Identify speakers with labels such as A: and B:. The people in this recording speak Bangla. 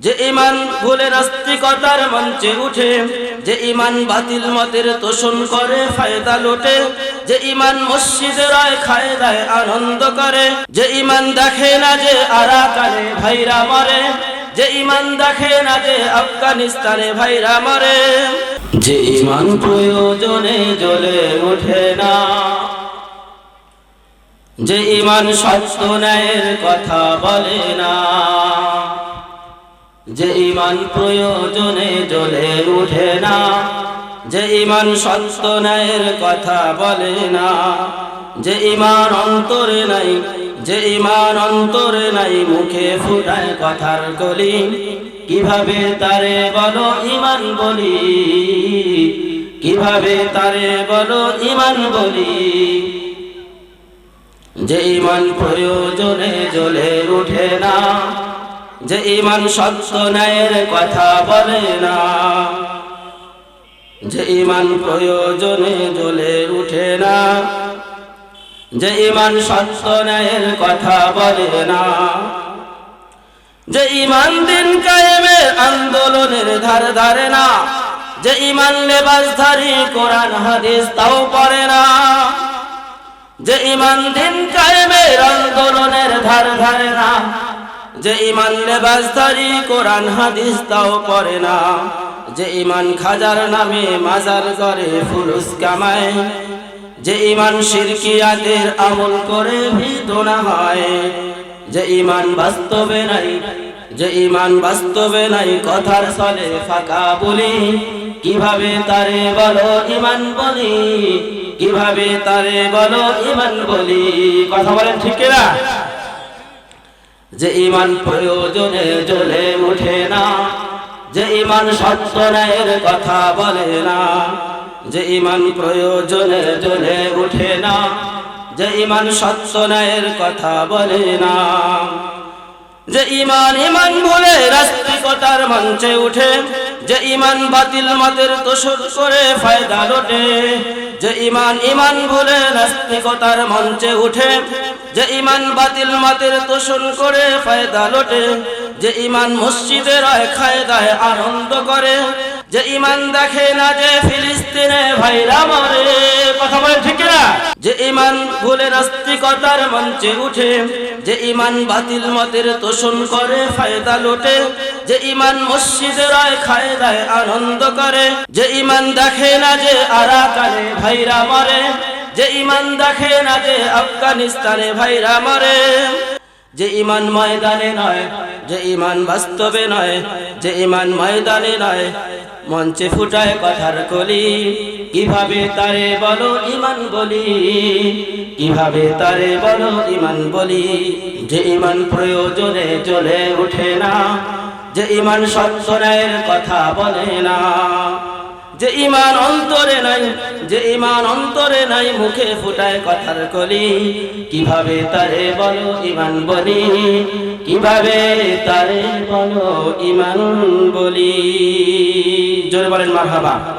A: যে ইমান ভুলে নাস্তিকতার মঞ্চে উঠে, যে ইমান বাতিল মতের তোষণ করে, ফায়দা লোটে, যে ইমান মসজিদে রায় খায় দেয় আনন্দ করে, যে ইমান দেখে না যে আরাকানে ভাইরা মরে, যে ইমান দেখে না যে আফগানিস্তানে ভাইরা মরে, যে ইমান প্রয়োজনে জ্বলে ওঠে না। যে ইমান সত্য ন্যায়ের কথা বলে না। যে ইমান প্রয়োজনে জ্বলে উঠে না, যে ইমান সত্য কথা বলে না, যে ইমান অন্তরে নাই, যে ইমান অন্তরে নাই মুখে ফুটায় কথার কলি, কীভাবে তারে বলো ইমান বলি? কীভাবে তারে বলো ইমান বলি? যে ইমান প্রয়োজনে জ্বলে উঠে না যে ইমান সত্য ন্যায়ের কথা বলে না। যে ইমান প্রয়োজনে জ্বলে উঠে না। যে ইমান সত্য ন্যায়ের কথা বলে না। যে ইমান দিন কায়েমের আন্দোলনের ধার ধারে না। যে ইমান লেবাসধারী কোরআন, হাদিস তাও পড়ে না। যে ইমান দিন কায়েমের আন্দোলনের ধার ধারে না। যে ইমান লেবাসধারী কোরআন হাদিস তাও পড়ে না। যে ইমান খাজার নামে মাজার করে ফুলুস কামায়। যে ইমান শিরকিয়াদের আমল করে ভিতনা হয়। যে ইমান বাস্তবে নাই, যে ইমান বাস্তবে নাই কথার চলে ফাঁকা বলি। কীভাবে তারে বলো ইমান বলি? কীভাবে তারে বলো ইমান বলি? কথা বলেন ঠিক না যে ইমান প্রয়োজনে জ্বলে ওঠে না, যে ইমান সত্য কথা বলে না, যে ইমান প্রয়োজনে জ্বলে ওঠে না, যে ইমান সত্য কথা বলে না, যে ইমান ইমান বলে রাস্তিকতার মঞ্চে উঠে, যে ইমান বাতিল মতের তোষর করে ফায়দা লোটে যে ইমান ইমান বলে নাস্তিকতার মঞ্চে উঠে, যে ইমান বাতিল মাতের তোষণ করে ফায়দা লোটে, যে ইমান মসজিদে রয় খায়দায় আনন্দ করে, যে ইমান দেখে না যে ফিলিস্তিনে ভাইরা মরে। কথা বলে ঠিক না যে ইমান ভুলে নাস্তিকতার মঞ্চে উঠে, যে ইমান বাতিল মতের তোষণ করে, ফায়দা লোটে, যে ইমান মসজিদে রয় খায় দায় আনন্দ করে, যে ইমান দেখে না যে আরাকানে ভাইরা মরে, যে ইমান দেখে না যে আফগানিস্তানে ভাইরা মরে, যে ইমান ময়দানে নয় যে ইমান বাস্তবে নয়, যে ইমান ময়দানে নয়, মঞ্চে ফুটায় কথার কলি। কীভাবে তারে বলো ইমান বলি? কীভাবে তারে বলো ইমান বলি? যে ইমান প্রয়োজনে চলে ওঠে না, যে ইমান সত্যনের কথা বলে না। যে ইমান অন্তরে নাই, যে ইমান অন্তরে নাই, মুখে ফুটায় কথার কলি। কীভাবে তারে বলো ইমান বলি? কীভাবে তারে বলো ইমান বলি? জোরে বলেন, মারহাবা।